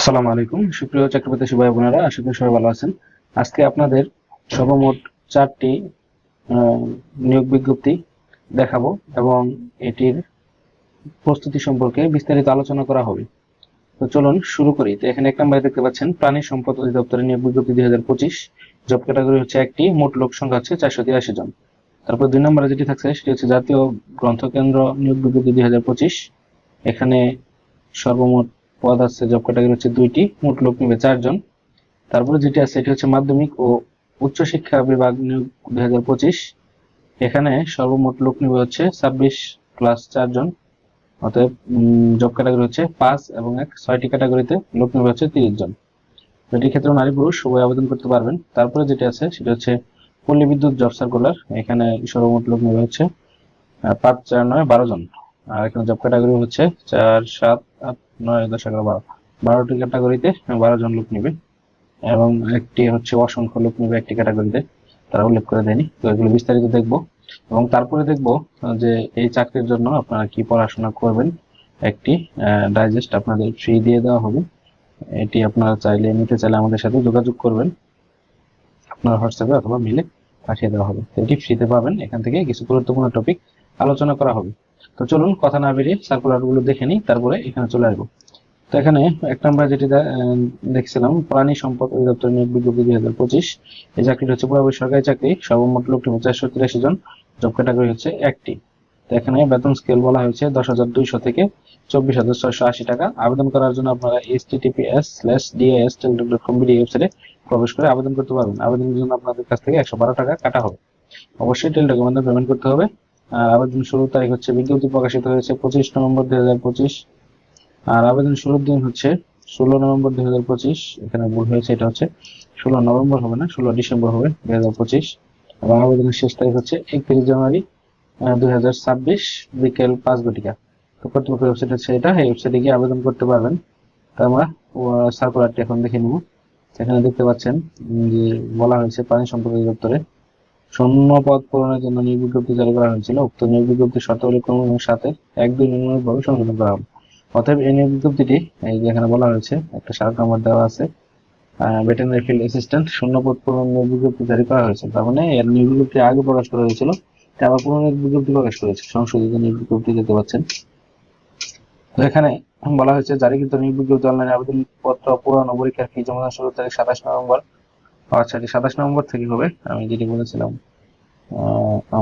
আসসালামু আলাইকুম। সুপ্রিয় চাকরিপ্রত্যাশী ভাই বোনেরা, আশা করি সবাই ভালো আছেন। আজকে আপনাদের সর্বমোট চারটি নিয়োগ বিজ্ঞপ্তি দেখাবো এবং এটির প্রস্তুতি সম্পর্কে বিস্তারিত আলোচনা করা হবে। তো চলুন শুরু করি। তো এখানে এক নম্বরে দেখতে পাচ্ছেন, প্রাণী সম্পদ অধিদপ্তরের নিয়োগ বিজ্ঞপ্তি দুই হাজার পঁচিশ। জব ক্যাটাগরি হচ্ছে একটি, মোট লোক সংখ্যা হচ্ছে চারশো তিরাশি জন। তারপর দুই নম্বরে যেটি থাকছে, সেটি হচ্ছে জাতীয় গ্রন্থ কেন্দ্র নিয়োগ বিজ্ঞপ্তি দুই হাজার পঁচিশ। এখানে সর্বমোট পদ আছে জব ক্যাটাগরি হচ্ছে দুইটি, মোট লোক নিবে চারজন। তারপরে যেটি আছে, এটি হচ্ছে মাধ্যমিক ও উচ্চশিক্ষা বিভাগ নিয়োগ দুই হাজার পঁচিশ। এখানে সর্বমোট লোক নিবে হচ্ছে ছাব্বিশ প্লাস চারজন। অতএব জব ক্যাটাগরি হচ্ছে পাঁচ এবং এক, ছয়টি ক্যাটাগরিতে লোক নিবে হচ্ছে তিরিশ জন এটির ক্ষেত্রে নারী পুরুষ সবাই আবেদন করতে পারবেন। তারপরে যেটি আছে, সেটা হচ্ছে পল্লী বিদ্যুৎ জব সার্কুলার। এখানে সর্বমোট লোক নিবে হচ্ছে পাঁচ চার নয়, বারো জন। আর এখানে জব ক্যাটাগরি হচ্ছে চার, সাত, আট, নয়, দশ, এগারো, বারো। বারোটি ক্যাটাগরিতে বারো জন লোক নিবে এবং একটি হচ্ছে অসংখ্য লোক নিবে একটি ক্যাটাগরিতে তারা উল্লেখ করে দেয়নি। তো এগুলো বিস্তারিত দেখব। এবং তারপরে দেখব যে এই চাকরির জন্য আপনারা কি পড়াশোনা করবেন। একটি ডাইজেস্ট আপনাদের ফ্রি দিয়ে দেওয়া হবে। এটি আপনারা চাইলে, নিতে চাইলে আমাদের সাথে যোগাযোগ করবেন। আপনার হোয়াটসঅ্যাপে অথবা মেলে পাঠিয়ে দেওয়া হবে। এটি ফ্রিতে পাবেন। এখান থেকে কিছু গুরুত্বপূর্ণ টপিক আলোচনা করা হবে। তো চলুন কথা না বেরিয়ে সার্কুলারগুলো দেখে নিই, তারপরে এখানে চলে আসব। তো এখানে এক নম্বর যেটি দেখছিলাম, প্রাণী সম্পদ অধিদপ্তর নিয়োগ বিজ্ঞপ্তি দুই হাজার পঁচিশ। এই চাকরিটি হচ্ছে পুরোপুরি সরকারি চাকরি, সর্বমোট লোক চারশো তিরাশি জন, জব ক্যাটাগরি হচ্ছে একটি। তো এখানে বেতন স্কেল বলা হয়েছে দশ হাজার দুইশো থেকে চব্বিশ হাজার ছয়শো আশি টাকা। আবেদন করার জন্য আপনারা https slash DS dot com BD ওয়েবসাইটে প্রবেশ করে আবেদন করতে পারবেন। আবেদনের জন্য আপনাদের কাছ থেকে একশো বারো টাকা কাটা হবে। অবশ্যই টেলিটকের মাধ্যমে পেমেন্ট করতে হবে। আবেদন শুরুর তারিখ হচ্ছে বিজ্ঞপ্তি প্রকাশিত হয়েছে পঁচিশ নভেম্বর দুই হাজার পঁচিশ। আর আবেদন শুরুর দিন হচ্ছে ষোলো নভেম্বর দুই হাজার পঁচিশ। এখানে ভুল হয়েছে, এটা হচ্ছে ষোলো নভেম্বর হবে না, ষোলো ডিসেম্বর হবে দুই হাজার পঁচিশ। এবং আবেদনের শেষ তারিখ হচ্ছে একত্রিশ জানুয়ারি দুই হাজার ছাব্বিশ, বিকেল পাঁচ ঘটিকা। তো কর্তৃপক্ষের ওয়েবসাইট হচ্ছে এটা, এই ওয়েবসাইটে গিয়ে আবেদন করতে পারবেন। তো আমরা সার্কুলারটি এখন দেখে নেব। এখানে দেখতে পাচ্ছেন যে বলা হয়েছে প্রাণী সম্পদ অধিদপ্তরে। শূন্য পদ পূরণের জন্য নিয়োগ বিজ্ঞপ্তি জারি করা হয়েছিল। উক্ত নিয়োগ বিজ্ঞপ্তির শর্তাবলী ক্রমের সাথে এক দুই নিম্নভাবে সংশোধন করা হবে। অতএব এই নিয়োগ বিজ্ঞপ্তিটি, এই যে এখানে বলা হয়েছে, একটা সার্ক নাম্বার দেওয়া আছে ভেটেনারি ফিল্ড অ্যাসিস্ট্যান্ট শূন্য পদ পূরণ নিয়োগ বিজ্ঞপ্তি জারি করা হয়েছে। তার মানে এর নিয়োগ বিজ্ঞপ্তি আগে প্রকাশ করা হয়েছিল আবার পুনঃ নিয়োগ বিজ্ঞপ্তি প্রকাশ করেছে। সংশোধিত নিয়োগ বিজ্ঞপ্তি দেখতে পাচ্ছেন। এখানে বলা হয়েছে, জারিকৃত নিয়োগ বিজ্ঞপ্তি অনলাইনে আবেদন পত্র পূরণ ও পরীক্ষার ফি জমা শুরু তারিখ সাতাশ নভেম্বর। আচ্ছা এটি সাতাশ নভেম্বর থেকে হবে। আমি যেটি বলেছিলাম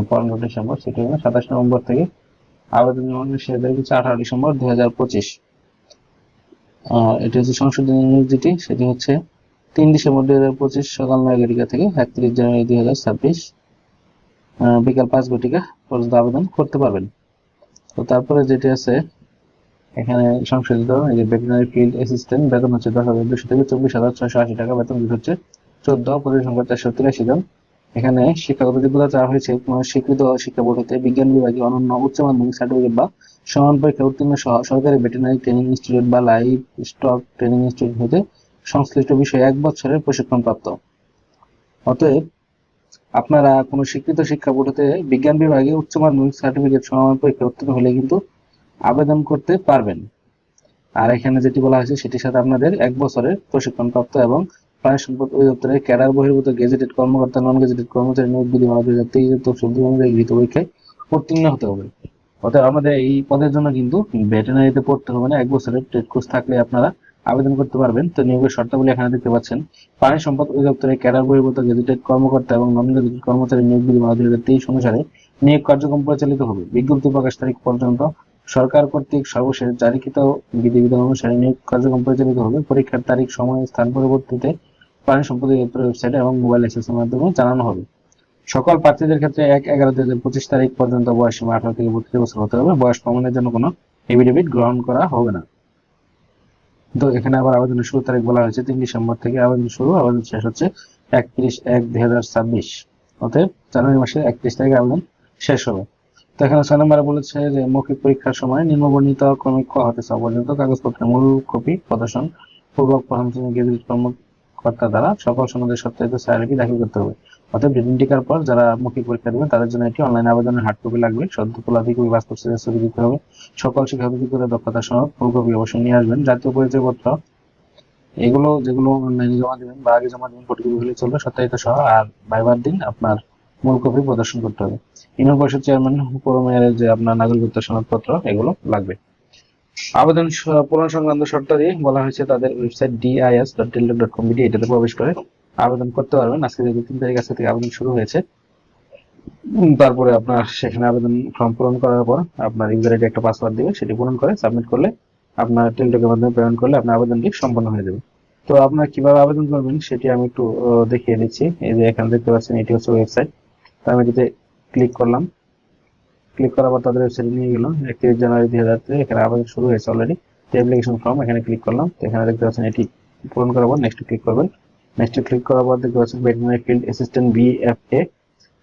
পনেরো ডিসেম্বর সেটি হবে সাতাশ নভেম্বর থেকে আবেদন জমানোর শেষ তারিখ হচ্ছে আঠারো ডিসেম্বর দুই হাজার পঁচিশ। এটি হচ্ছে সংশোধনী যেটি, সেটি হচ্ছে তিন ডিসেম্বর দুই হাজার পঁচিশ সকাল নয় ঘটিকা থেকে একত্রিশ জানুয়ারি দুই হাজার ছাব্বিশ বিকাল পাঁচ ঘটিকা পর্যন্ত আবেদন করতে পারবেন। তো তারপরে যেটি আছে, এখানে সংশোধিত এই যে ভেটেরিনারি ফিল্ড অ্যাসিস্ট্যান্ট বেতন হচ্ছে দশ হাজার দুশো থেকে চব্বিশ হাজার ছয়শো আশি টাকা, বেতন হচ্ছে চোদ্দ পদের সংখ্যা চারশো তিরাশি জন। এখানে শিক্ষাগত যোগ্যতা চাওয়া হয়েছে কোনো স্বীকৃত শিক্ষা বোর্ড হতে বিজ্ঞান বিভাগে অনন্য উচ্চ মাধ্যমিক সার্টিফিকেট বা সমান পরীক্ষা উত্তীর্ণ সহ সরকারি ভেটেরিনারি ট্রেনিং ইনস্টিটিউট বা লাইভ স্টক ট্রেনিং ইনস্টিটিউট হতে সংশ্লিষ্ট বিষয়ে এক বছরের প্রশিক্ষণ প্রাপ্ত। অতএব আপনারা কোনো স্বীকৃত শিক্ষা বোর্ড হতে বিজ্ঞান বিভাগে উচ্চ মাধ্যমিক সার্টিফিকেট সমান পরীক্ষা উত্তীর্ণ হলে কিন্তু আবেদন করতে পারবেন। আর এখানে যেটি বলা হয়েছে, সেটির সাথে আপনাদের এক বছরের প্রশিক্ষণপ্রাপ্ত এবং প্রাণী সম্পদ অধিদপ্তরের ক্যাডার বহির্ভূত গেজেটেড কর্মকর্তা নন গেজেটেড কর্মচারী নিয়োগ বিধিমালা দুই হাজার তেইশ তফসিল অনুযায়ী গৃহীত পরীক্ষায় উত্তীর্ণ হতে হবে। অতএব আমাদের এই পদের জন্য কিন্তু ভেটেনারিতে পড়তে হবে না। এক বছরের ট্রেড কোর্স থাকলে আপনারা আবেদন করতে পারবেন। তো নিয়োগের শর্তাবলী এখানে দেখতে পাচ্ছেন প্রাণী সম্পদ অধিদপ্তরের ক্যাডার বহির্ভূত গেজেটেড কর্মকর্তা এবং নন গেজেটেড কর্মচারী নিয়োগ বিধিমালা দুই হাজার তেইশ অনুসারে নিয়োগ কার্যক্রম পরিচালিত হবে। বিজ্ঞপ্তি প্রকাশ তারিখ পর্যন্ত সরকার কর্তৃক সর্বশেষ জারিকৃত বিধিবিধান অনুসারে নিয়োগ কার্যক্রম পরিচালিত হবে। পরীক্ষার তারিখ, সময়, স্থান পরবর্তীতে প্রাণী সম্পদ অধিদপ্তরের ওয়েবসাইটে এবং মোবাইল অ্যাক্সেসের মাধ্যমে জানানো হবে। সকল প্রার্থীদের ক্ষেত্রে এক এগারো দুই হাজার পঁচিশ তারিখ পর্যন্ত বয়স সীমা আঠারো থেকে বত্রিশ বছর হতে হবে। বয়স প্রমাণের জন্য কোনো এফিডেভিট গ্রহণ করা হবে না। তো এখানে আবার আবেদনের শুরু তারিখ বলা হয়েছে তিন ডিসেম্বর থেকে আবেদন শুরু। আবেদন শেষ হচ্ছে একত্রিশ এক দুই হাজার ছাব্বিশ। অতএব জানুয়ারি মাসের একত্রিশ তারিখে আবেদন শেষ হবে। তো এখানে ছয় নম্বরে বলেছে যে, মৌখিক পরীক্ষার সময় নিম্নবর্ণিত ক্রমিক ক হতে ছ কাগজপত্রের মূল কপি, প্রদর্শন, পূর্বক, প্রথম শ্রেণি, গেজেট, কর্মকর্তা দ্বারা সকল সনদের সত্যায়িত সায়ালিপি দাখিল করতে হবে। অতএব রিটেন টিকার পর যারা মৌখিক পরীক্ষা দেবেন, তাদের জন্য এটি অনলাইন আবেদনের হার্ড কপি লাগবে। সদ্য তোলাদি কপি বাস্তব সিরিয়াস ছবি দিতে হবে। সকল শিক্ষাগত যোগ্যতা দক্ষতা সনদ, ফুল কপি অবশ্যই নিয়ে আসবেন। জাতীয় পরিচয়পত্র, এগুলো যেগুলো অনলাইনে জমা দিবেন বা আগে জমা দিবেন ফটোকপি হলে চলবে, সত্যায়িত সহ। আর ভাইবার দিন আপনার মূল কপি প্রদর্শন করতে হবে। ইউনিয়ন পরিষদ চেয়ারম্যান পৌর যে আপনার নাগরিকত্ব সনদপত্র, এগুলো লাগবে। আবেদন পূরণ সংক্রান্ত শর্তাদি বলা হয়েছে তাদের website DIS dot dot com এটাতে প্রবেশ করে আবেদন করতে পারবেন। আজকে যেহেতু তিন তারিখ আজকে থেকে আবেদন শুরু হয়েছে। তারপরে আপনার সেখানে আবেদন ফর্ম পূরণ করার পর আপনার ইউজার আইডি একটা পাসওয়ার্ড দিবে, সেটি পূরণ করে সাবমিট করলে আপনার টেলিটকের মাধ্যমে পেমেন্ট করলে আপনার আবেদনটি সম্পন্ন হয়ে যাবে। তো আপনার কীভাবে আবেদন করবেন, সেটি আমি একটু দেখিয়ে দিচ্ছি। এই যে এখানে দেখতে পাচ্ছেন, এটি হচ্ছে ওয়েবসাইট আমি এটিতে ক্লিক করলাম ক্লিক করার পর তাদের ওয়েবসাইটে নিয়ে গেল একত্রিশ জানুয়ারি দুই হাজার এখানে আবেদন শুরু হয়েছে অলরেডি অ্যাপ্লিকেশন ফর্ম এখানে ক্লিক করলাম। তো এখানে দেখতে পাচ্ছেন এটি পূরণ করার পর নেক্সট ক্লিক করবেন। নেক্সট ক্লিক করার পর দেখতে পাচ্ছেন veterinary field assistant B F BFA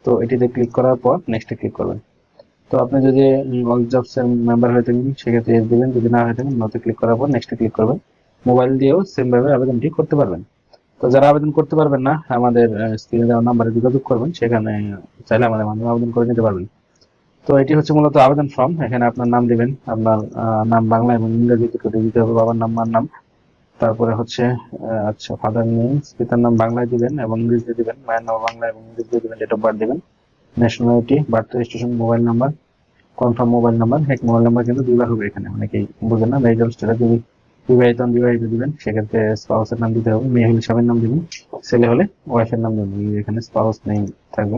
তো এটিতে ক্লিক করার পর নেক্সট ক্লিক করবেন। তো আপনি যদি অল জবস এর মেম্বার হয়ে থাকেন, সেক্ষেত্রে এস দিবেন। যদি না হয়ে থাকেন নতে ক্লিক করার পর নেক্সট ক্লিক করবেন। মোবাইল দিয়েও সেমভাবে আবেদনটি করতে পারবেন। তো যারা আবেদন করতে পারবেন না, আমাদের স্ক্রিনে দেওয়া নাম্বারে যোগাযোগ করবেন, সেখানে চাইলে আমাদের মাধ্যমে আবেদন করে নিতে পারবেন। তো এটি হচ্ছে মূলত আবেদন ফর্ম এখানে আপনার নাম দিবেন, আপনার নাম বাংলা এবং ইংরেজি দুটোতে দিতে হবে, বাবার নাম, মার নাম। তারপরে হচ্ছে আচ্ছা ফাদার নেমস পিতার নাম বাংলায় দিবেন এবং ইংরেজিতে দিবেন, মায়ের নাম বাংলা এবং ইংরেজিতে দিবেন ডেট অফ বার্থ দিবেন nationality birth registration mobile number confirm mobile number এক মোবাইল নাম্বার কিন্তু দুইবার হবে এখানে, অনেকেই বুঝেন না মেরিটাল স্টেটাস যদি বিবাহিত দিবেন, সেক্ষেত্রে নাম দিতে হবে, মেয়ে হলে স্বামীর নাম দিবেন, ছেলে হলে নাম এখানে স্পাউস নেই থাকবে।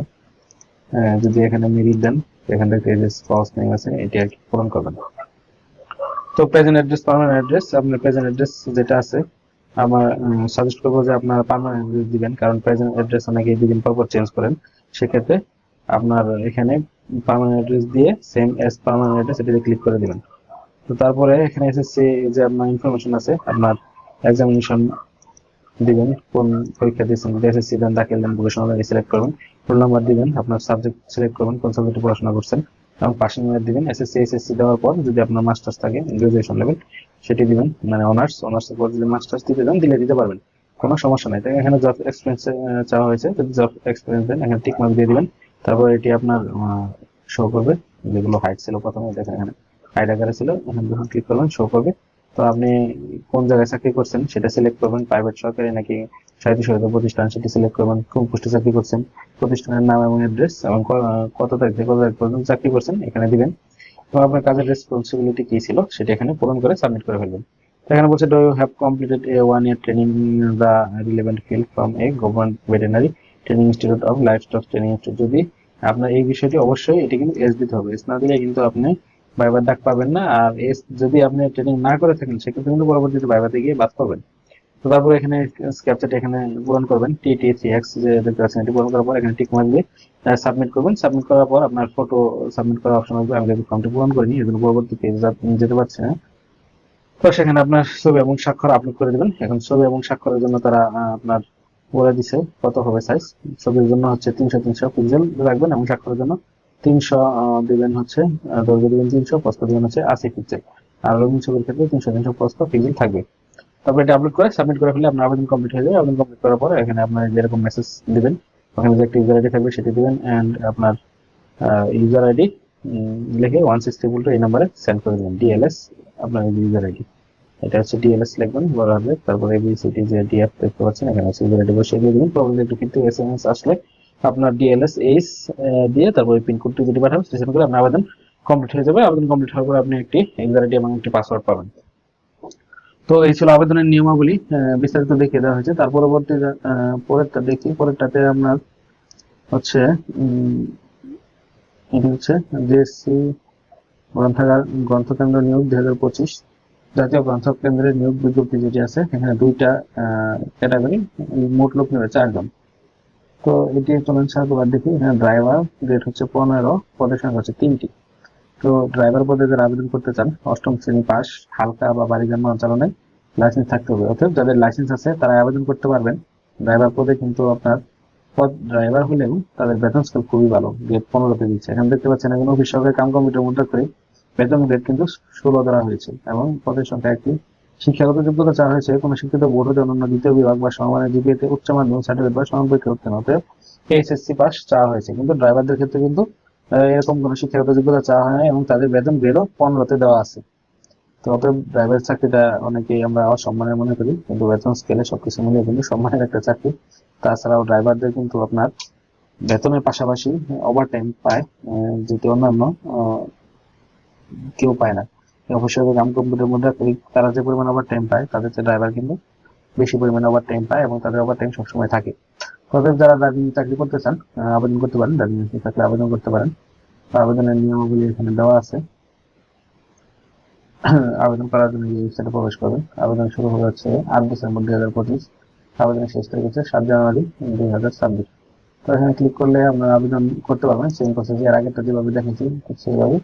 যদি এখানে মেরিট দেন, এখান থেকে যে স্পাউস আছে, এটি আর কি পূরণ করবেন। তো প্রেজেন্ট অ্যাড্রেস পার্মানেন্ট অ্যাড্রেস আপনার প্রেজেন্ট অ্যাড্রেস যেটা আছে, আমার সাজেস্ট করব যে আপনার পার্মানেন্ট অ্যাড্রেস দিবেন, কারণ প্রেজেন্ট অ্যাড্রেস অনেকে দুদিন পর পর চেঞ্জ করেন। সেক্ষেত্রে আপনার এখানে পার্মানেন্ট অ্যাড্রেস দিয়ে সেম এস পার্মানেন্ট অ্যাড্রেস এটিতে ক্লিক করে দিবেন। তো তারপরে এখানে এসএসসি যে আপনার ইনফরমেশন আছে, আপনার এক্সামিনেশন দিবেন, কোন পরীক্ষা দিয়েছেন এসএসসি দেন, দাখিল দেন ভোকেশনাল সিলেক্ট করবেন রোল নাম্বার দিবেন, আপনার সাবজেক্ট সিলেক্ট করবেন, কোন সাবজেক্টে পড়াশোনা করছেন, এবং পাসিং ইয়ার দিবেন এসএসসি এসএসসি দেওয়ার পর যদি আপনার মাস্টার্স থাকে গ্রাজুয়েশন লেভেল সেটি দিবেন মানে অনার্স অনার্স এর পর যদি মাস্টার্স দিতে দেন, দিলে দিতে পারবেন, কোনো সমস্যা নাই। এখানে জব এক্সপিরিয়েন্স চাওয়া হয়েছে, যদি জব এক্সপিরিয়েন্স দেন, এখানে টিক মার্ক দিয়ে দিবেন, তারপর এটি আপনার শো করবে, যেগুলো হাইট ছিল প্রথমে দেখেন এখানে। হাইট আকারে ছিল, এখানে যখন ক্লিক করবেন শো করবে। তো আপনি কোন জায়গায় চাকরি করছেন সেটা সিলেক্ট করবেন প্রাইভেট সরকারি নাকি স্বায়ত্তশাসিত প্রতিষ্ঠান সেটি সিলেক্ট করবেন, কোন পোস্টে চাকরি করছেন, প্রতিষ্ঠানের নাম এবং অ্যাড্রেস এবং কত তারিখ থেকে কত তারিখ পর্যন্ত চাকরি করছেন এখানে দিবেন। তো আপনার কাজের রেসপন্সিবিলিটি কি ছিল সেটা এখানে পূরণ করে সাবমিট করে ফেলবেন। এখানে বলছে do you have completed a one year training the relevant field from a government veterinary training institute of life stock training institute যদি আপনার এই বিষয়টি অবশ্যই, এটি কিন্তু এস দিতে হবে। এস না দিলে কিন্তু আপনি বাইবার ডাক পাবেন না। আর এস, যদি আপনি ট্রেনিং না করে থাকেন, সেক্ষেত্রে কিন্তু পরবর্তীতে বাইবাতে গিয়ে বাদ পাবেন তো তারপর এখানে ক্যাপচারটা এখানে পূরণ করবেন। টি টি থ্রি এক্স যে দেখতে পাচ্ছেন, এটি পূরণ করার পর এখানে টিক মার্ক দিয়ে সাবমিট করবেন। সাবমিট করার পর আপনার ফটো সাবমিট করার অপশন আসবে। আমি যদি ফর্মটি পূরণ করিনি, এজন্য পরবর্তী পেজ আপনি যেতে পারছে না। তো সেখানে আপনার ছবি এবং স্বাক্ষর আপলোড করে দিবেন। এখন ছবি এবং স্বাক্ষরের জন্য তারা আপনার বলে দিছে কত হবে সাইজ ছবির জন্য হচ্ছে তিনশো তিনশো পিক্সেল রাখবেন এবং স্বাক্ষরের জন্য তিনশো দিবেন হচ্ছে দৈর্ঘ্য তিনশো দিবেন হচ্ছে আশি পিক্সেল আর রঙিন ছবির ক্ষেত্রে তিনশো তিনশো প্রস্থ পিক্সেল থাকবে। তারপর এটা আপলোড করে সাবমিট করে ফেলে আপনার আবেদন কমপ্লিট হয়ে যাবে। আবেদন কমপ্লিট করার পরে এখানে আপনার যেরকম মেসেজ ওখানে যে একটা ইউজার আইডি থাকবে সেটি এন্ড আপনার ইউজার আইডি লিখে ওয়ান সিক্স ট্রিপল এই নাম্বারে সেন্ড করে দেবেন। ডিএলএস আপনার ইউজার আইডি এটা হচ্ছে ডিএলএস লিখবেন বড় হবে তারপরে এবিসিটি যে ডিএফ দেখতে পাচ্ছেন, এখানে হচ্ছে ইউজার আইডি বসিয়ে দিয়ে দিবেন। প্রবলেম একটু কিন্তু এসএমএস আসলে আপনার ডিএলএস এইচ দিয়ে তারপরে পিন কোডটি যদি পাঠাবেন স্টেশন করে আপনার আবেদন কমপ্লিট হয়ে যাবে। আবেদন কমপ্লিট হওয়ার পরে আপনি একটি আইডি এবং একটি পাসওয়ার্ড পাবেন। তো এই ছিল আবেদনের নিয়মাবলী। বিস্তারিত দেখিয়ে দেওয়া হয়েছে। তার পরবর্তী পরেরটা দেখি। পরেরটাতে আপনার হচ্ছে এটি হচ্ছে জিএসসি গ্রন্থাগার গ্রন্থকেন্দ্র নিয়োগ দুই হাজার পঁচিশ। জাতীয় গ্রন্থকেন্দ্রের নিয়োগ বিজ্ঞপ্তি যেটি আছে, এখানে দুইটা ক্যাটাগরি মোট লোক নেবে চারজন। তো এটি চলুন সার্কুলার দেখি। এখানে ড্রাইভার গ্রেড হচ্ছে পনেরো, পদের সংখ্যা হচ্ছে তিনটি। তো ড্রাইভার পদে যারা আবেদন করতে চান, অষ্টম শ্রেণি পাস, হালকা বা বাড়ি যানবাহন চালনায় লাইসেন্স থাকতে হবে। অর্থাৎ যাদের লাইসেন্স আছে তারা আবেদন করতে পারবেন। ড্রাইভার পদে কিন্তু আপনার পদ ড্রাইভার হলেও তাদের বেতন স্কেল খুবই ভালো গ্রেড পনেরোতে দিচ্ছে। এখানে দেখতে পাচ্ছেন, এখন অফিস সরকারি কাম কমিটির মধ্যে করে বেতন গ্রেড কিন্তু ষোলো ধরা হয়েছে এবং পদের সংখ্যা একটি শিক্ষাগত যোগ্যতা চাওয়া হয়েছে, কোনো শিক্ষিত বোর্ড হতে অন্যান্য দ্বিতীয় বিভাগ বা সমমানের জিপিএতে উচ্চ মাধ্যমিক, সার্টিফিকেট বা সমান পরীক্ষা উত্তীর্ণ হতে এইচএসসি পাস চাওয়া হয়েছে। কিন্তু ড্রাইভারদের ক্ষেত্রে কিন্তু এরকম কোনো শিক্ষাগত যোগ্যতা চাওয়া হয় না এবং তাদের বেতন গ্রেডও পনেরোতে দেওয়া আছে। তো অতএব ড্রাইভার চাকরিটা অনেকেই আমরা অসম্মানের মনে করি, কিন্তু বেতন স্কেলে সবকিছু মিলিয়ে কিন্তু সম্মানের একটা চাকরি। তাছাড়াও ড্রাইভারদের কিন্তু আপনার বেতনের পাশাপাশি ওভার টাইম পায় যেটি অন্যান্য কেউ পায় না। অবশ্যই গ্রাম কম্পিউটার মধ্যে তারা যে পরিমাণ ওভার টাইম পায়, তাদের চেয়ে ড্রাইভার কিন্তু বেশি পরিমাণে ওভার টাইম পায় এবং তাদের ওভার টাইম সবসময় থাকে। তবে যারা ড্রাইভিং চাকরি করতে চান আবেদন করতে পারেন ড্রাইভিং চাকরি আবেদন করতে পারেন। আবেদনের নিয়মাবলী এখানে দেওয়া আছে। আবেদন করার জন্য ওয়েবসাইটে প্রবেশ করবেন। আবেদন শুরু হবে হচ্ছে আট ডিসেম্বর দুই হাজার পঁচিশ। আবেদনের শেষ তারিখ হচ্ছে সাত জানুয়ারি দুই হাজার ছাব্বিশ। তো এখানে ক্লিক করলে আপনারা আবেদন করতে পারবেন। সেম প্রসেস এর আগেরটা যেভাবে দেখেছি সেইভাবে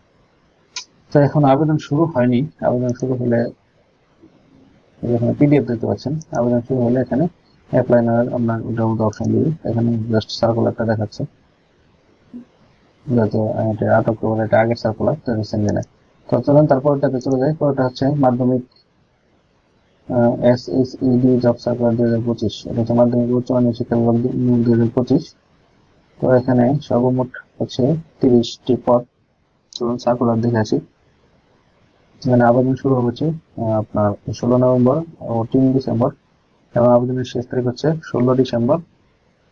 তো এখন আবেদন শুরু হয়নি। আবেদন শুরু হলে এখানে পিডিএফ দেখতে পাচ্ছেন। আবেদন শুরু হলে এখানে অ্যাপ্লাই নাও আপনার ওটার মধ্যে অপশন দিবে এখানে জাস্ট সার্কুলারটা দেখাচ্ছে। যাতে এটা আটক করে, এটা আগের সার্কুলার তো রিসেন্ট দিনে তো চলুন তারপরটাতে চলে যাই। পরটা হচ্ছে মাধ্যমিক S S ED job circular দুই হাজার পঁচিশ। এটা হচ্ছে মাধ্যমিক উচ্চ মাধ্যমিক শিক্ষা বিভাগ দুই হাজার পঁচিশ। তো এখানে সর্বমোট হচ্ছে তিরিশটি পদ। চলুন সার্কুলার দেখে আসি। এখানে আবেদন শুরু হচ্ছে আপনার ষোলো নভেম্বর ও তিন ডিসেম্বর এবং আবেদনের শেষ তারিখ হচ্ছে ষোলো ডিসেম্বর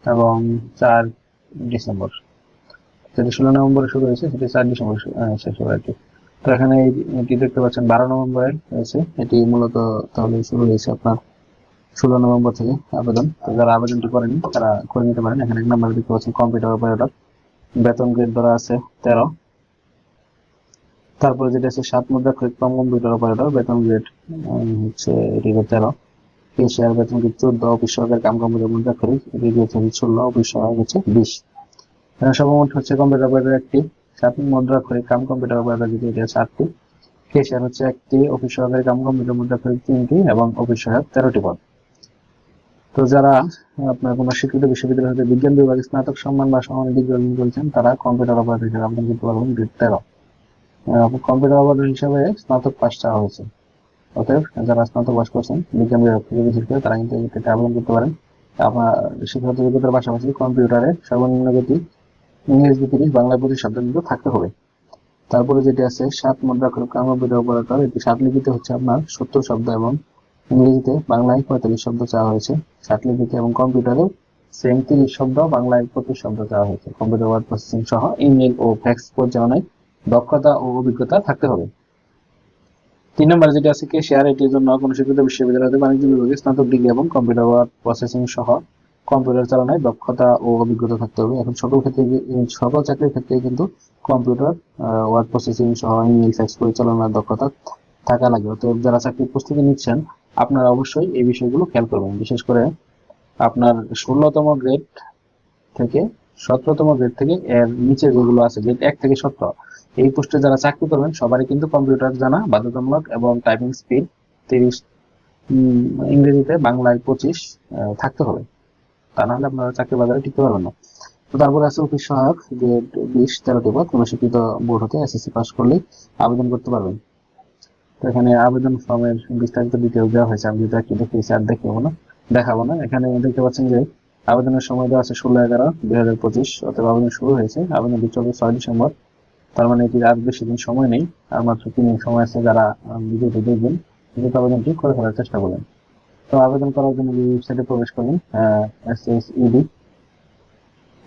এবং চার ডিসেম্বর। যেটি ষোলো নভেম্বরে শুরু হয়েছে, সেটি চার ডিসেম্বর শেষ হবে আর কি। তো এখানে এটি দেখতে পাচ্ছেন, বারো নভেম্বরে হয়েছে। এটি মূলত তাহলে শুরু হয়েছে আপনার ষোলো নভেম্বর থেকে আবেদন। তো যারা আবেদনটি করেনি, তারা করে নিতে পারেন। এখানে এক নম্বরে দেখতে পাচ্ছেন কম্পিউটার অপারেটর বেতন গ্রেড ধরা আছে তেরো। তারপরে যেটা আছে, সাত মুদ্রা কম কম্পিউটার অপারেটর বেতন গ্রেড হচ্ছে এটি তেরো। কেশিয়ার বেতন গ্রেড চোদ্দ, অফিস সহকারী কাম কম্পিউটার মুদ্রা ক্রেডিট এটি হচ্ছে ষোলো, অফিস সহায়ক হচ্ছে বিশ। সর্বমোট হচ্ছে কম্পিউটার অপারেটর একটি, সাত মুদ্রা ক্রেডিট কাম কম্পিউটার অপারেটর যেটি, এটা হচ্ছে কেশিয়ার হচ্ছে একটি অফিস সহকারী কাম কম্পিউটার মুদ্রা ক্রেডিট তিনটি এবং অফিস সহায়ক তেরোটি পদ। তো যারা আপনার কোনো স্বীকৃত বিশ্ববিদ্যালয় হতে বিজ্ঞান বিভাগে স্নাতক সম্মান বা সমান ডিগ্রি অর্জন করেছেন, তারা কম্পিউটার অপারেটর হিসেবে আবেদন করতে পারবেন গ্রেড তেরো। কম্পিউটার অপারেটর হিসেবে স্নাতক পাস চাওয়া হয়েছে। অতএব যারা স্নাতক পাস করছেন, বিজ্ঞান বিভাগ থেকে বিশেষ করে তারা কিন্তু এটাতে আবেদন করতে পারেন। আপনার শিক্ষাগত যোগ্যতার পাশাপাশি কম্পিউটারে সর্বনিম্ন গতি, ইংরেজি তিরিশ বাংলা পঁচিশ শব্দ কিন্তু থাকতে হবে। তারপরে যেটি আছে, সাত মুদ্রা কম্পিউটার অপারেটর, এটি সাত লিপিতে হচ্ছে আপনার সত্তর শব্দ এবং ইংরেজিতে বাংলায় পঁয়তাল্লিশ শব্দ চাওয়া হয়েছে। সাত লিপিতে এবং কম্পিউটারে সেম তিরিশ শব্দ, বাংলায় পঁচিশ শব্দ চাওয়া হয়েছে। কম্পিউটার ওয়ার্ড প্রসেসিং সহ ইমেল ও ফ্যাক্স পরিচালনায় দক্ষতা ও অভিজ্ঞতা থাকতে হবে। তিন নম্বরে যেটা আছে কেশিয়ার এটির জন্য কোনো স্বীকৃত বিশ্ববিদ্যালয় বাণিজ্য বিভাগে স্নাতক ডিগ্রি এবং কম্পিউটার ওয়ার্ড প্রসেসিং সহ কম্পিউটার চালনায় দক্ষতা ও অভিজ্ঞতা থাকতে হবে। এখন সকল ক্ষেত্রে সকল চাকরির ক্ষেত্রে কিন্তু কম্পিউটার ওয়ার্ড প্রসেসিং সহ ইমেল ফ্যাক্স পরিচালনার দক্ষতা থাকা লাগে। অতএব যারা চাকরির প্রস্তুতি নিচ্ছেন, আপনারা অবশ্যই এই বিষয়গুলো খেয়াল করবেন। বিশেষ করে আপনার ষোলোতম গ্রেড থেকে সতেরোতম গ্রেড থেকে এর নিচে যেগুলো আছে গ্রেড এক থেকে সতেরো এই পোস্টে যারা চাকরি করবেন, সবারই কিন্তু কম্পিউটার জানা, বাধ্যতামূলক এবং টাইপিং স্পিড তিরিশ ইংরেজিতে বাংলায় পঁচিশ থাকতে হবে। তা নাহলে আপনারা চাকরি বাজারে টিকতে পারবেন না। তো তারপরে আছে অফিস সহায়ক গ্রেড বিশ তেরো পদ কোনো স্বীকৃত বোর্ড হতে এসএসসি পাস করলেই আবেদন করতে পারবেন। তো এখানে আবেদন ফর্মের বিস্তারিত ডিটেল দেওয়া হয়েছে। আমি যেটা একটু দেখিয়েছি আর দেখাবো না দেখাবো না। এখানে দেখতে পাচ্ছেন যে আবেদনের সময় দেওয়া আছে ষোলো এগারো দুই হাজার পঁচিশ অথবা আবেদন শুরু হয়েছে। আবেদন চলবে ছয় ডিসেম্বর। তার মানে এটির আর বেশি দিন সময় নেই। আর মাত্র তিন দিন সময় আছে যারা ভিডিওটি দেখবেন দ্রুত আবেদনটি করে ফেলার চেষ্টা করবেন। তো আবেদন করার জন্য ওয়েবসাইটে প্রবেশ করবেন এস এস ইডি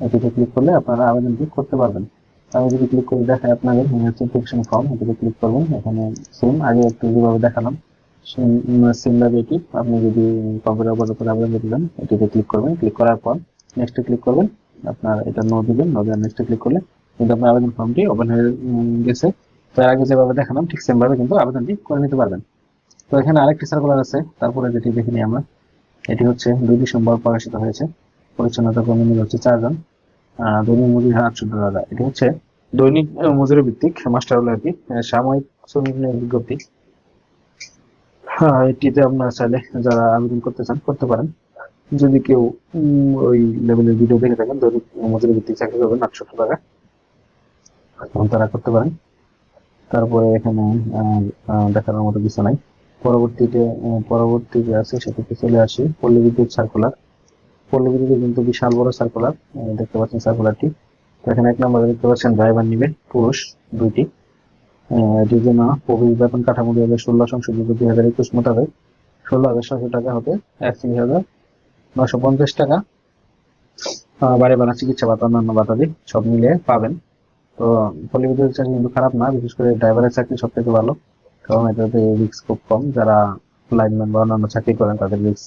এটিতে ক্লিক করলে আপনারা আবেদনটি করতে পারবেন। আমি যদি ক্লিক করে দেখাই আপনাদের নোটিফিকেশন ফর্ম এটিতে ক্লিক করবেন। এখানে সেম আগে একটু যেভাবে দেখালাম সেম ভাবে এটি। আপনি যদি কম্পিউটার অপারেটর আবেদন চান, এটিতে ক্লিক করবেন। ক্লিক করার পর নেক্সটে ক্লিক করবেন। আপনার এটা নো দিবেন নো দেওয়ার নেক্সটে ক্লিক করলে কিন্তু আপনার আবেদন ফর্মটি ওপেন হয়ে গেছে। তো এর আগে যেভাবে দেখালাম, ঠিক সেম ভাবে কিন্তু আবেদনটি করে নিতে পারবেন। তো এখানে আরেকটি সার্কুলার আছে, তারপরে যেটি দেখে নিই আমরা। এটি হচ্ছে দুই ডিসেম্বর প্রকাশিত হয়েছে। পরিচ্ছন্নতা কর্মী হচ্ছে চারজন। দৈনিক মজুরি হার চোদ্দ হাজার। এটি হচ্ছে দৈনিক মজুরি ভিত্তিক মাস্টার হলো আর কি সাময়িক শ্রমিক নিয়োগ হ্যাঁ এটিতে আপনার চাইলে যারা আবেদন করতে চান, করতে পারেন। যদি কেউ ওই লেভেলের ভিডিও দেখে থাকেন, দৈনিক মজুরি ভিত্তিক চাকরি করবেন আটশো টাকা। তখন তারা করতে পারেন। তারপরে এখানে দেখানোর মতো কিছু নাই। পরবর্তীতে পরবর্তী যে আছে সেটিতে চলে আসি। পল্লী বিদ্যুৎ সার্কুলার পল্লী বিদ্যুৎ কিন্তু বিশাল বড় সার্কুলার দেখতে পাচ্ছেন সার্কুলারটি এখানে এক নম্বরে দেখতে পাচ্ছেন ড্রাইভার নিবে পুরুষ দুইটি। এটির জন্য প্রবেশ বেতন কাঠামো দুই হাজার ষোলো সংশোধিত দুই হাজার একুশ মোতাবেক ষোলো হাজার ছশো টাকা হতে একত্রিশ হাজার নশো পঞ্চাশ টাকা। বাড়ি ভাড়া, চিকিৎসা ভাতা, অন্যান্য ভাতাদি সব মিলিয়ে পাবেন। তো পল্লীবিদ্যুৎ চাকরি কিন্তু খারাপ না, বিশেষ করে ড্রাইভারের চাকরি সব থেকে ভালো। কারণ এটাতে রিস্ক খুব কম। যারা লাইনম্যান বা অন্যান্য চাকরি করেন, তাদের রিস্ক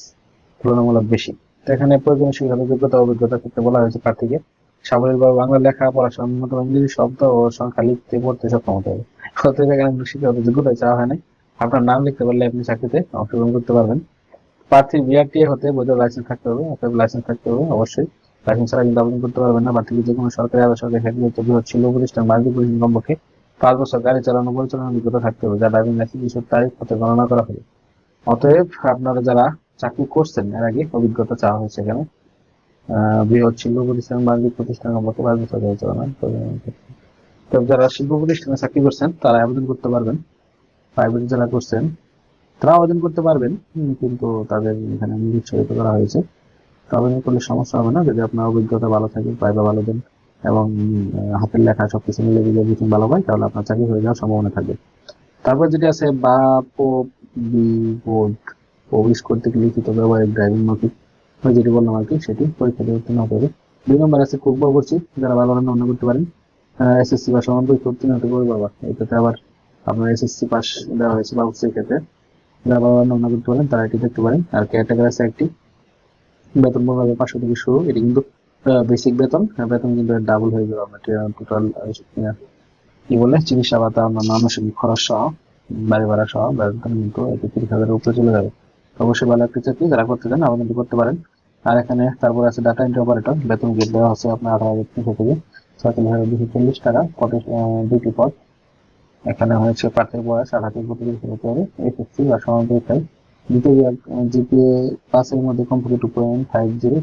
তুলনামূলক বেশি। এখানে প্রয়োজনীয় শিক্ষাগত যোগ্যতা ও অভিজ্ঞতার ক্ষেত্রে বলা হয়েছে প্রার্থীকে। সাবলীলভাবে বাংলা লেখা, পড়া সম্মত ইংরেজি শব্দ ও সংখ্যা লিখতে, পড়তে সক্ষম হতে হবে। অতএব এখানে শিক্ষাগত যোগ্যতা চাওয়া হয় নাই। আপনার নাম লিখতে পারলে আপনি চাকরিতে অংশগ্রহণ করতে পারবেন। প্রার্থীর বিআরটিএ হতে বৈধ লাইসেন্স থাকতে হবে অতএব লাইসেন্স থাকতে হবে, অবশ্যই। লাইসেন্স ছাড়া আবেদন করতে পারবেন না প্রার্থীকে যে কোনো সরকারি আধা সরকারি স্বীকৃত বৃহৎ শিল্প প্রতিষ্ঠান বাণিজ্য প্রতিষ্ঠান কমপক্ষে পাঁচ বছর গাড়ি চালানো পরিচালনার অভিজ্ঞতা থাকতে হবে, যা ড্রাইভিং লাইসেন্স তারিখ হতে গণনা করা হবে। অতএব আপনারা যারা চাকরি করছেন, এর আগে অভিজ্ঞতা চাওয়া হয়েছে এখানে বৃহৎ শিল্প প্রতিষ্ঠান বাণিজ্যিক প্রতিষ্ঠান কমপক্ষে পাঁচ বছর গাড়ি চালানো তো যারা শিল্প প্রতিষ্ঠানে চাকরি করছেন, তারা আবেদন করতে পারবেন, প্রাইভেট যারা করছেন তারা আবেদন করতে পারবেন, কিন্তু তাদের এখানে নিরুৎসাহিত করা হয়েছে। আবেদন করলে সমস্যা হবে না যদি আপনার অভিজ্ঞতা ভালো থাকে পাইবা ভালো দেন এবং হাতের লেখা সবকিছু মিলে যদি everything ভালো হয়, তাহলে আপনার চাকরি হয়ে যাওয়ার সম্ভাবনা থাকবে। তারপর যেটি আছে বা বি বোর্ড প্রবেশ করতে লিখিত ড্রাইভিং নথি। ওই যেটি বললাম আর কি, সেটি পরীক্ষা দিয়ে উত্তীর্ণ হতে হবে। দুই নম্বর আছে কুক করছি, যারা ভালো রান্না বান্না করতে পারেন। এসএসসি বা সমান পরীক্ষা উত্তীর্ণ হতে পারবে বাবা এটাতে আবার আপনার এসএসসি পাস দেওয়া হয়েছে বা উচ্চ ক্ষেত্রে। যারা ভালো রান্না বান্না করতে পারেন, তারা এটি দেখতে পারেন। আর ক্যাটাগরি আছে একটি। বেতন পনেরো হাজার পাঁচশো থেকে শুরু, এটি কিন্তু বেসিক বেতন বেতন কিন্তু ডাবল হয়ে যাবে আপনার টোটাল কি বলে চিকিৎসা ভাতা অন্যান্য আনুষঙ্গিক খরচ সহ, বাড়ি ভাড়া সহ, বেতন কিন্তু তিরিশ হাজারের উপরে চলে যাবে। অবশ্যই ভালো একটি চাকরি, যারা করতে চান আবেদনটি করতে পারেন। আর এখানে তারপর আছে ডাটা এন্ট্রি অপারেটর বেতন গেট দেওয়া আছে আপনার আঠারো হাজার তিনশো থেকে ছয়চল্লিশ হাজার দুশো চল্লিশ টাকা পদ দুটি পদ এখানে হয়েছে প্রার্থীর বয়স, আঠারো থেকে বছর হতে হবে এসএসসি বা সমান পরীক্ষায় দ্বিতীয় জিপিএ পাসের মধ্যে computer two point five zero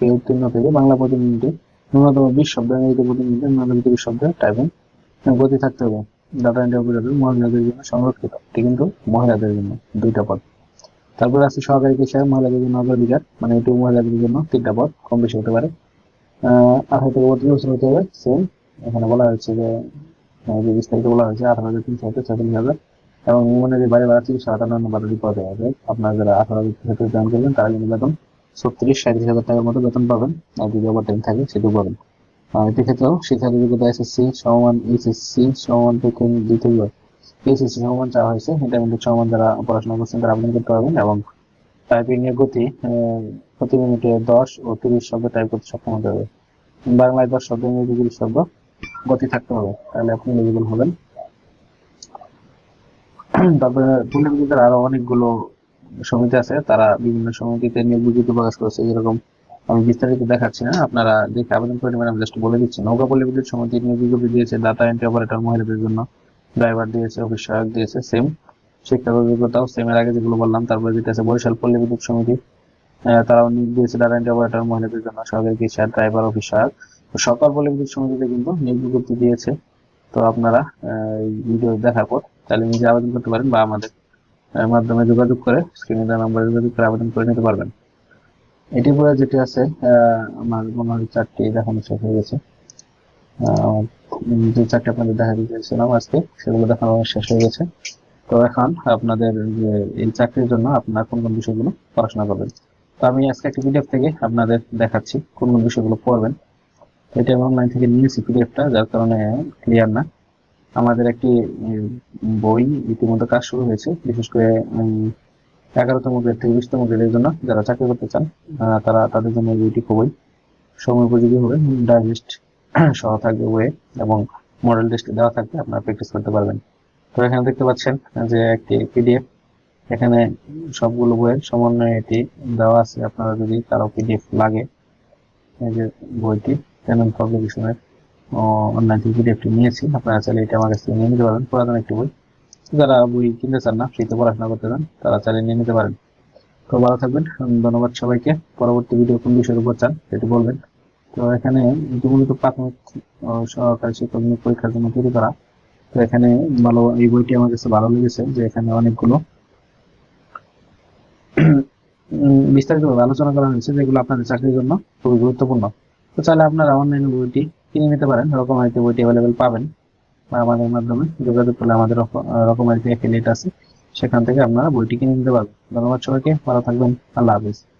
উত্তীর্ণ থেকে বাংলা প্রতিনিধি ন্যূনতম বিশ শব্দ, ইংরেজি প্রতিনিধি ন্যূনতম বিশ শব্দ টাইপিং গতি থাকতে হবে। ডাটা এন্ট্রি অপারেটর মহিলাদের জন্য সংরক্ষিত। কিন্তু মহিলাদের জন্য দুইটা পদ। তারপরে আছে সহকারী পেশায় মহিলাদের জন্য অগ্রাধিকার মানে এটি মহিলাদের জন্য তিনটা পদ, কম বেশি হতে পারে। আহ আঠারো থেকে বত্রিশ হতে হবে সেম এখানে বলা হয়েছে যে বিস্তারিত বলা হয়েছে, আঠারো হাজার তিনশো হতে ছয়চল্লিশ হাজার। এবং মনে যে বাড়ি চিকিৎসা সাতান্ন বারোটি পদে। হবে আপনার যারা আঠারো থেকে জয়েন করবেন তারা কিন্তু বেতন ছত্রিশ সাঁত্রিশ হাজার টাকার মতো বেতন পাবেন। আর যদি ওভার টাইম থাকে, সেটাও পাবেন। আর এটি ক্ষেত্রেও শিক্ষাগত যোগ্যতা এসএসসি সমান এইচএসসি সমান থেকে দ্বিতীয় এইচএসসি সমান চাওয়া হয়েছে, এটা কিন্তু সমান যারা পড়াশোনা করছেন, তারা আবেদন করতে পারবেন এবং টাইপিং এর গতি প্রতি মিনিটে দশ ও তিরিশ শব্দ টাইপ করতে সক্ষম হতে হবে। বাংলায় দশ শব্দ ইংরেজি তিরিশ শব্দ, গতি থাকতে হবে। তাহলে আপনি এলিজিবল হবেন। তারপরে পল্লীবিদ্যুতের আরও অনেকগুলো সমিতি আছে, তারা বিভিন্ন সমিতিতে নিয়োগ প্রকাশ করেছে, যেরকম আমি বিস্তারিত দেখাচ্ছি না আপনারা দেখে আবেদন করে নেবেন, আমি জাস্ট বলে দিচ্ছি। নৌকা পল্লীবিদ্যুৎ সমিতি নিয়োগ বিজ্ঞপ্তি দিয়েছে ডাটা এন্ট্রি অপারেটর মহিলাদের জন্য ড্রাইভার দিয়েছে অফিস সহায়ক দিয়েছে সেম শিক্ষাগত যোগ্যতাও সেম এর আগে যেগুলো বললাম, তারপরে যেটা আছে, বরিশাল পল্লী বিদ্যুৎ সমিতি তারাও নিয়োগ দিয়েছে ডাটা এন্ট্রি অপারেটর মহিলাদের জন্য সহকারী কৃষি ড্রাইভার অফিস সহায়ক। সকল পল্লী বিদ্যুৎ সমিতিতে কিন্তু নিয়োগ বিজ্ঞপ্তি দিয়েছে। তো আপনারা এই ভিডিও দেখার পর তাহলে নিজে আবেদন করতে পারেন বা আমাদের মাধ্যমে যোগাযোগ করে স্ক্রিনে দেওয়া নাম্বারে যোগাযোগ করে আবেদন করে নিতে পারবেন। এটি পরে যেটি আছে আমার মনে হয় চারটি দেখানো শেষ হয়ে গেছে। যে চারটি আপনাদের দেখা দিতে চাইছিলাম আজকে, সেগুলো দেখানো শেষ হয়ে গেছে। তো এখন আপনাদের, যে এই চাকরির জন্য আপনারা কোন কোন বিষয়গুলো পড়াশোনা করবেন। তো আমি আজকে একটি পিডিএফ থেকে আপনাদের দেখাচ্ছি কোন কোন বিষয়গুলো পড়বেন। এটা আমি অনলাইন থেকে নিয়েছি পিডিএফটা যার কারণে ক্লিয়ার না। আমাদের একটি বই ইতিমধ্যে কাজ শুরু হয়েছে। বিশেষ করে এগারোতম গ্রেড থেকে বিশতম গ্রেডের জন্য যারা চাকরি করতে চান তারা তাদের জন্য বইটি খুবই সময় উপযোগী হবে। ডাইজেস্ট সহ থাকবে বইয়ে এবং মডেল টেস্ট দেওয়া থাকবে, আপনারা প্র্যাকটিস করতে পারবেন। তো এখানে দেখতে পাচ্ছেন যে একটি পিডিএফ এখানে সবগুলো বইয়ের সমন্বয়ে এটি দেওয়া আছে। আপনারা যদি কারও পিডিএফ লাগে, এই যে বইটি চ্যানেল পাবলিকেশনের অনলাইন থেকে পিডিএফটি নিয়েছি। আপনারা চাইলে এটা আমার কাছ থেকে নিয়ে নিতে পারেন। পুরাতন একটি বই। যারা বই কিনতে চান না, ফ্রিতে পড়াশোনা করতে চান, তারা চাইলে নিয়ে নিতে পারেন। তো ভালো থাকবেন। ধন্যবাদ সবাইকে। পরবর্তী ভিডিও কোন বিষয়ের উপর চান, সেটি বলবেন। তো এখানে মূলত প্রাথমিক সহকারী শিক্ষক পরীক্ষার জন্য তৈরি করা। তো এখানে ভালো, এই বইটি আমার কাছে ভালো লেগেছে যে এখানে অনেকগুলো বিস্তারিতভাবে আলোচনা করা হয়েছে, যেগুলো আপনাদের চাকরির জন্য খুবই গুরুত্বপূর্ণ। তো চাইলে আপনারা অনলাইনে বইটি কিনে নিতে পারেন এরকম হয়তো বইটি অ্যাভেলেবেল পাবেন। বা আমাদের মাধ্যমে যোগাযোগ করলে আমাদের রক- আহ, রকমের যে অ্যাফিলিয়েট আছে সেখান থেকে আপনারা বইটি কিনে নিতে পারবেন। ধন্যবাদ সবাইকে ভালো থাকবেন আল্লাহ হাফিজ।